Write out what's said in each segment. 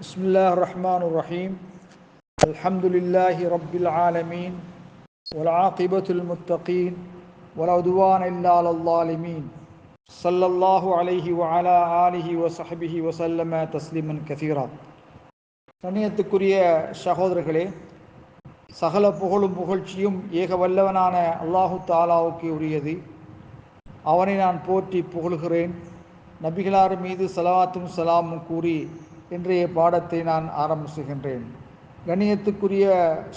بسم الله الرحمن الرحيم الحمد لله رب العالمين والعاقبة المتقين ولا عدوان إلا على الظالمين صلى الله عليه وعلى آله وصحبه وسلم تسليما كثيرا கண்ணியத்துக்குரிய சகோதரர்களே சகல புகழும் புகழ்ச்சியும் ஏக வல்லவனான அல்லாஹு தாலாவுக்கு உரியது அவனை நான் போற்றி புகழ்கிறேன் நபிகளார் மீது சலவாத்தும் சலாமும் கூறி இன்றைய பாடத்தை நான் ஆரம்பிச்சுகின்றேன். கணியத்துக்குரிய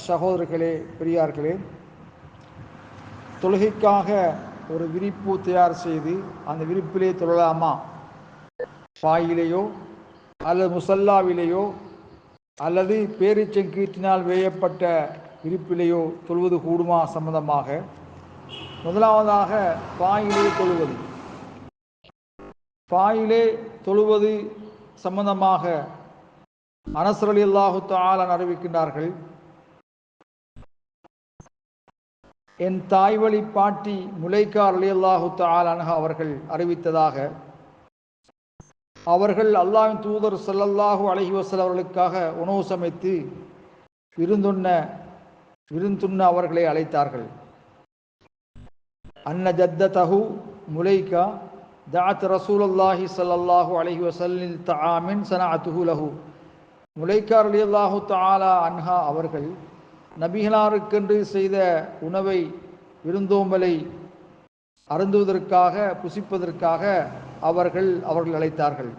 சகோதரர்களே பெரியார்களே தொழுகைக்காக ஒரு விரிப்பு தயார் செய்து அந்த விரிப்பிலே தொழலாமா? பாயிலேயோ அல்லது முசல்லாவிலேயோ அல்லது பேரிச்சங்கீட்டினால் வேயப்பட்ட விரிப்பிலேயோ தொழுவது கூடுமா சம்பந்தமாக? முதலாவதாக பாயிலே தொழுவது. பாயிலே தொழுவது சம்பந்தமாக அனசர் அலி அல்லாஹு தாலன் அறிவிக்கின்றார்கள். என் தாய்வழி பாட்டி முலைக்கார் அலி அல்லாஹு தாலன் அவர்கள் அறிவித்ததாக அவர்கள் அல்லாஹின் தூதர் சல்லல்லாஹு அலஹி வசல் அவர்களுக்காக உணவு சமைத்து விருந்துண்ண விருந்துண்ண அவர்களை அழைத்தார்கள். அன்ன ஜத்த தகு முலைக்கா தாத் ரசூலல்லாஹி சல்லாஹூ அலஹி வசல்லில் தாமின் சனாத்துஹு லஹு முலைக்கார் அலி அல்லாஹு தாலா அன்ஹா அவர்கள் நபிகளாருக்கென்று செய்த உணவை விருந்தோம்பலை அருந்துவதற்காக புசிப்பதற்காக அவர்கள் அவர்கள் அழைத்தார்கள்.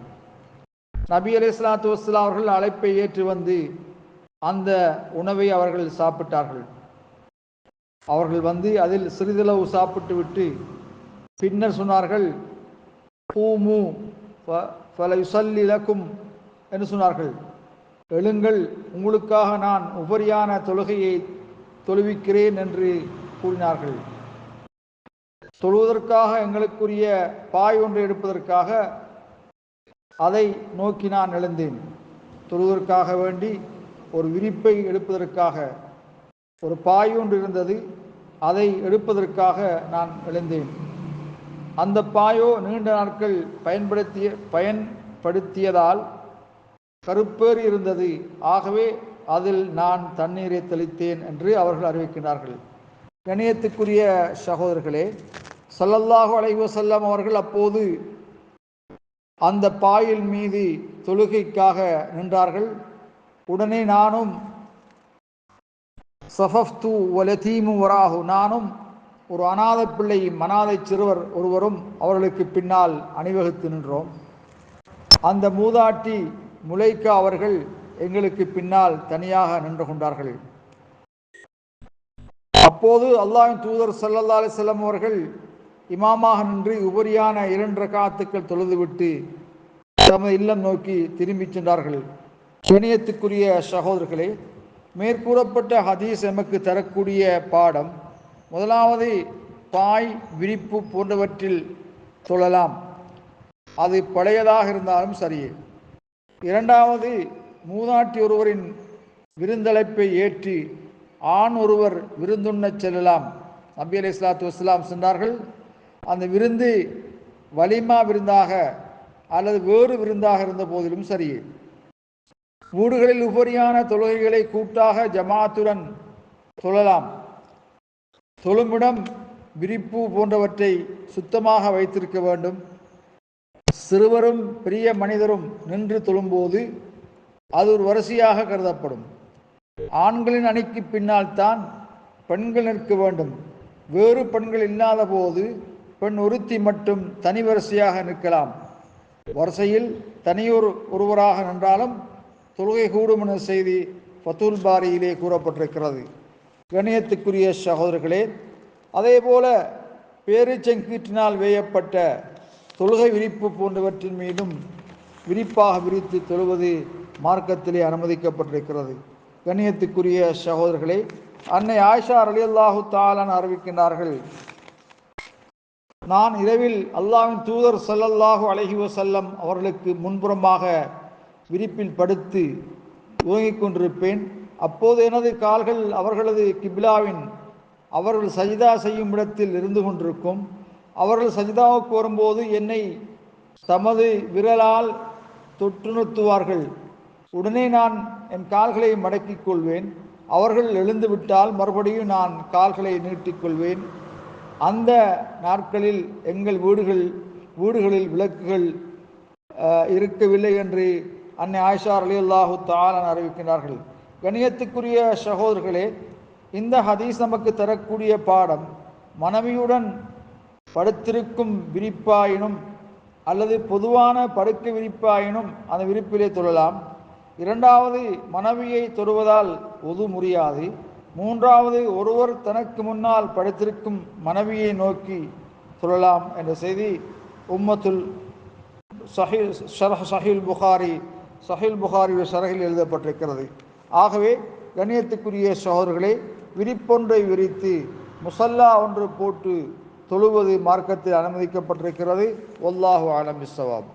நபி அலி இஸ்லாத்து வஸ்லாம் அவர்கள் அழைப்பை ஏற்று வந்து அந்த உணவை அவர்கள் சாப்பிட்டார்கள். அவர்கள் வந்து அதில் சிறிதளவு சாப்பிட்டு விட்டு பின்னர் சொன்னார்கள் கூமு ஃபலயுசல்லி லக்கும் என்று சொன்னார்கள். எழுங்கள் உங்களுக்காக நான் உபரியான தொழுகையை தொழுவிக்கிறேன் என்று கூறினார்கள். தொழுவதற்காக எங்களுக்குரிய பாய் ஒன்று எடுப்பதற்காக அதை நோக்கி நான் எழுந்தேன். தொழுவதற்காக வேண்டி ஒரு விரிப்பை எடுப்பதற்காக ஒரு பாய் ஒன்று இருந்தது அதை எடுப்பதற்காக நான் எழுந்தேன். அந்த பாயோ நீண்ட நாட்கள் பயன்படுத்திய பயன்படுத்தியதால் கருப்பேறி இருந்தது. ஆகவே அதில் நான் தண்ணீரை தெளித்தேன் என்று அவர்கள் அறிவிக்கின்றார்கள். கணியத்துக்குரிய சகோதரர்களே சல்லல்லாஹு அலைவசல்லம் அவர்கள் அப்போது அந்த பாயில் மீது தொழுகைக்காக நின்றார்கள். உடனே நானும் சஃபப்து ஒலதீமு வராகு நானும் ஒரு அநாத பிள்ளை மனாதை சிறுவர் ஒருவரும் அவர்களுக்கு பின்னால் அணிவகுத்து நின்றோம். அந்த மூதாட்டி முலைக்கா அவர்கள் எங்களுக்கு பின்னால் தனியாக நின்று கொண்டார்கள். அப்போது அல்லாஹின் தூதர் சல்லல்லா அலிசல்லம் அவர்கள் இமாமாக நின்று உபரியான இரண்டு காத்துக்கள் தொழுதுவிட்டு தமது இல்லம் நோக்கி திரும்பிச் சென்றார்கள். இணையத்துக்குரிய சகோதரர்களே மேற்கூறப்பட்ட ஹதீஸ் எமக்கு தரக்கூடிய பாடம் முதலாவது பாய் விரிப்பு போன்றவற்றில் தொழலாம் அது பழையதாக இருந்தாலும் சரியே இரண்டாவது மூதாட்டி ஒருவரின் விருந்தழைப்பை ஏற்றி ஆண் ஒருவர் விருந்துண்ணச் செல்லலாம். நபி அலி இஸ்லாத்து வஸ்லாம் சென்றார்கள். அந்த விருந்து வலிமா விருந்தாக அல்லது வேறு விருந்தாக இருந்த போதிலும் சரியே வீடுகளில் உபரியான தொழுகைகளை கூட்டாக ஜமாத்துடன் தொழலாம் தொழுமிடம் விரிப்பு போன்றவற்றை சுத்தமாக வைத்திருக்க வேண்டும். சிறுவரும் பெரிய மனிதரும் நின்று தொழும்போது அது ஒரு வரிசையாக கருதப்படும். ஆண்களின் அணிக்கு பின்னால் தான் பெண்கள் நிற்க வேண்டும். வேறு பெண்கள் இல்லாத போது பெண் ஒருத்தி மட்டும் தனி வரிசையாக நிற்கலாம். வரிசையில் தனியொரு ஒருவராக நின்றாலும் தொழுகை கூடும் என செய்தி ஃபத்துல் பாரியிலே கூறப்பட்டிருக்கிறது. கணியத்துக்குரிய சகோதரர்களே அதே போல பேரிச்சங்கீற்றினால் வேயப்பட்ட தொழுகை விரிப்பு போன்றவற்றின் மீதும் விரிப்பாக விரித்து தொழுவது மார்க்கத்திலே அனுமதிக்கப்பட்டிருக்கிறது. கண்ணியத்துக்குரிய சகோதரர்களே அன்னை ஆயிஷா அலி அல்லாஹு தாலன் அறிவிக்கின்றார்கள் நான் இரவில் அல்லாவின் தூதர் சல்லல்லாஹு அலஹி வசல்லம் அவர்களுக்கு முன்புறமாக விரிப்பில் படுத்து உறங்கிக் கொண்டிருப்பேன். அப்போது எனது கால்கள் அவர்களது கிப்லாவின் அவர்கள் சஜிதா செய்யும் இடத்தில் இருந்து கொண்டிருக்கும். அவர்கள் சஜிதாவுக்கு வரும்போது என்னை தமது விரலால் தொற்றுணர்த்துவார்கள் உடனே நான் என் கால்களை மடக்கிக் கொள்வேன். அவர்கள் எழுந்துவிட்டால் மறுபடியும் நான் கால்களை நீட்டிக்கொள்வேன் அந்த நாட்களில் எங்கள் வீடுகள் வீடுகளில் விளக்குகள் இருக்கவில்லை என்று அன்னை ஆயிஷா அலி அல்லாஹு தாலான் அறிவிக்கிறார்கள் கணியத்துக்குரிய சகோதரர்களே இந்த ஹதீஸ் நமக்கு தரக்கூடிய பாடம் மனைவியுடன் படுத்திருக்கும் விரிப்பாயினும் அல்லது பொதுவான படுக்கை விரிப்பாயினும் அந்த விரிப்பிலே தொழலாம் இரண்டாவது மனைவியை தொடுவதால் ஒது முடியாது. மூன்றாவது ஒருவர் தனக்கு முன்னால் படுத்திருக்கும் மனைவியை நோக்கி தொழலாம் என்ற செய்தி உம்மத்துல் சஹில் ஷரஹ் சஹில் புகாரி சஹில் புகாரி சரகில் எழுதப்பட்டிருக்கிறது. ஆகவே கண்ணியத்துக்குரிய சகோதரர்களே விரிப்பொன்றை விரித்து முசல்லா ஒன்று போட்டு தொழுவது மார்க்கத்தில் அனுமதிக்கப்பட்டிருக்கிறது. ஒல்லாஹு ஆலம் பிஸ்ஸவாப்.